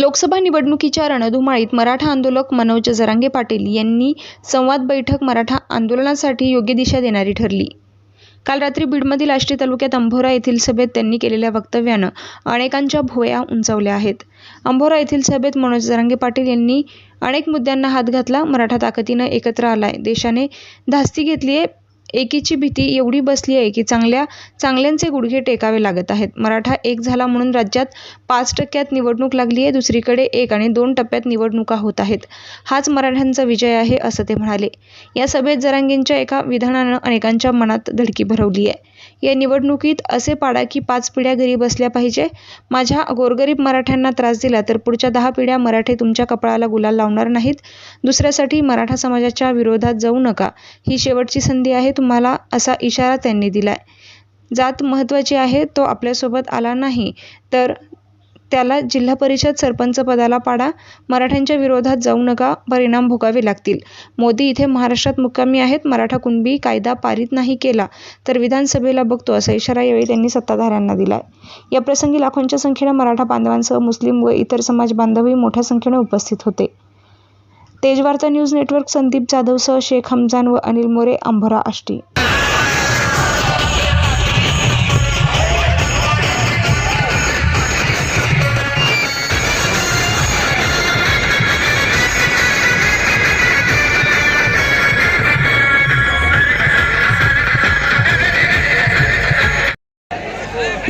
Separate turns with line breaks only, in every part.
लोकसभा निवडणुकीच्या रणधुमाळीत मराठा आंदोलक मनोज जरांगे पाटील यांनी संवाद बैठक मराठा आंदोलनासाठी योग्य दिशा देणारी ठरली. काल रात्री बीडमधील आष्टी तालुक्यात अंभोरा येथील सभेत त्यांनी केलेल्या वक्तव्यानं अनेकांच्या भोया उंचावल्या आहेत. अंभोरा येथील सभेत मनोज जरांगे पाटील यांनी अनेक मुद्द्यांना हात घातला. मराठा ताकदीनं एकत्र आलाय. देशाने धास्ती घेतली आहे एकीची भीती एवढी बसली आहे की चांगल्या चांगल्यांचे गुडघे टेकावे लागत आहेत. मराठा एक झाला म्हणून राज्यात पाच टक्क्यात निवडणूक लागली आहे दुसरीकडे एक आणि दोन टप्प्यात निवडणुका होत आहेत. हाच मराठ्यांचा विजय आहे असं ते म्हणाले. या सभेत जरांगेंच्या एका विधानानं अनेकांच्या मनात धडकी भरवली आहे. या निवडणुकीत असे पाडा की पाच पिढ्या घरी बसल्या पाहिजे. माझ्या गोरगरीब मराठ्यांना त्रास दिला तर पुढच्या दहा पिढ्या मराठे तुमच्या कपाळाला गुलाल लावणार नाहीत. दुसऱ्यासाठी मराठा समाजाच्या विरोधात जाऊ नका. ही शेवटची संधी आहे तुम्हाला असा इशारा त्यांनी दिलाय. जात महत्त्वाची आहे तो आपल्यासोबत आला नाही तर त्याला जिल्हा परिषद सरपंच पदाला पाडा. मराठ्यांच्या विरोधात जाऊ नका परिणाम भोगावे लागतील. मोदी इथे महाराष्ट्रात मुक्कामी आहेत मराठा कुणबी कायदा पारित नाही केला तर विधानसभेला बघतो असा इशारा यावेळी त्यांनी सत्ताधाऱ्यांना दिलाय. या प्रसंगी लाखोंच्या संख्येनं मराठा बांधवांसह मुस्लिम व इतर समाज बांधवही मोठ्या संख्येने उपस्थित होते. तेजवार्ता न्यूज नेटवर्क संदीप जाधवसह शेख हमजान व अनिल मोरे अंभोरा आष्टी.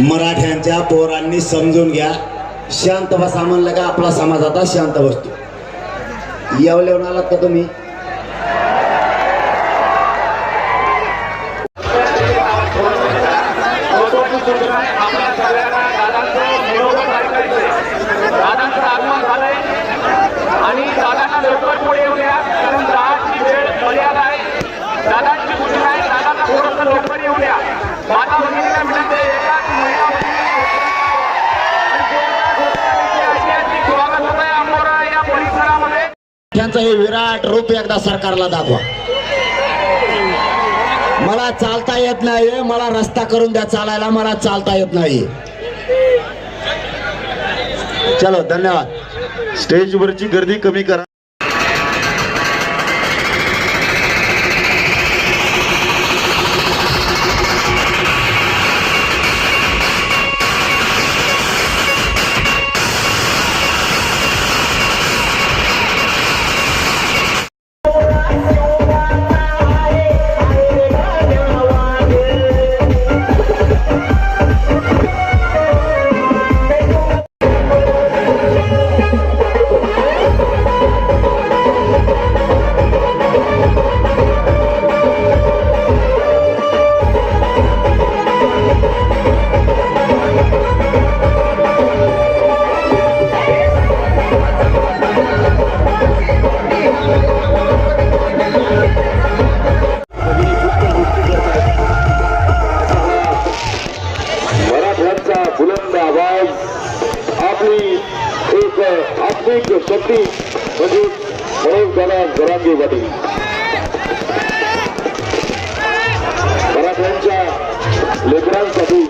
मराठ्यांच्या पोरांनी समजून घ्या. शांत बसा म्हणलं का आपला समाज आता शांत बसतो. येवलेवून आलात का तुम्ही? त्यांचं हे विराट रूप एकदा सरकारला दाखवा. मला चालता येत नाही मला रस्ता करून द्या चालायला मला चालता येत नाही चलो धन्यवाद.
स्टेजवरची गर्दी कमी करा.
शक्ती म्हणजे मनोज दादा जरांगे पाटील मराठ्यांच्या लेकरांसाठी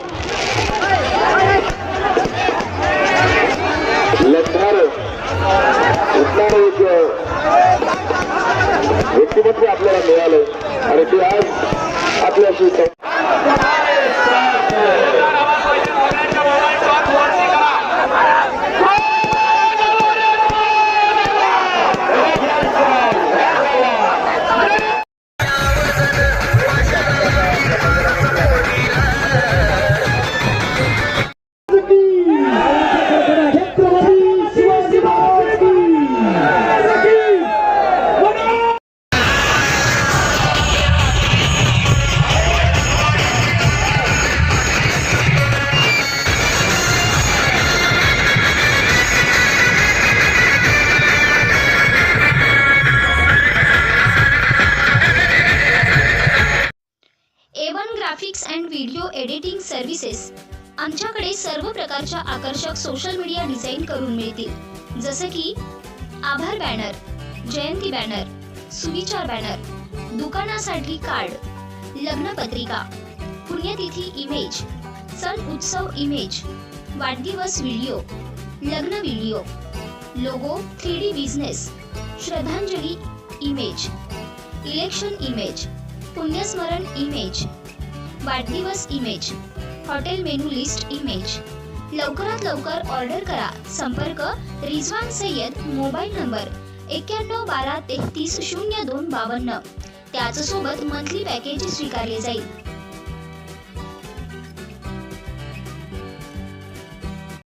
लढणार उठणार एक व्यक्तिमत्व आपल्याला मिळालं आणि ते आज आपल्याशी
graphics and video editing services आमच्याकडे सर्व प्रकारच्या आकर्षक सोशल मीडिया डिझाईन करून मिळतील. जसे की आभार बॅनर जयंती बॅनर सुविचार बॅनर दुकानासाठी कार्ड लग्नपत्रिका पुण्यतिथी इमेज सण उत्सव इमेज वाढदिवस व्हिडिओ लग्न video logo three D business श्रद्धांजली इमेज इलेक्शन इमेज पुण्यस्मरण इमेज वाढदिवस image hotel menu list image लवकरात लवकर ऑर्डर करा. संपर्क रिझवान सय्यद मोबाईल नंबर एक्क्याण्णव बारा तेहतीस शून्य दोन बावन्न. त्याचसोबत मंथली पॅकेज स्वीकारले जाईल.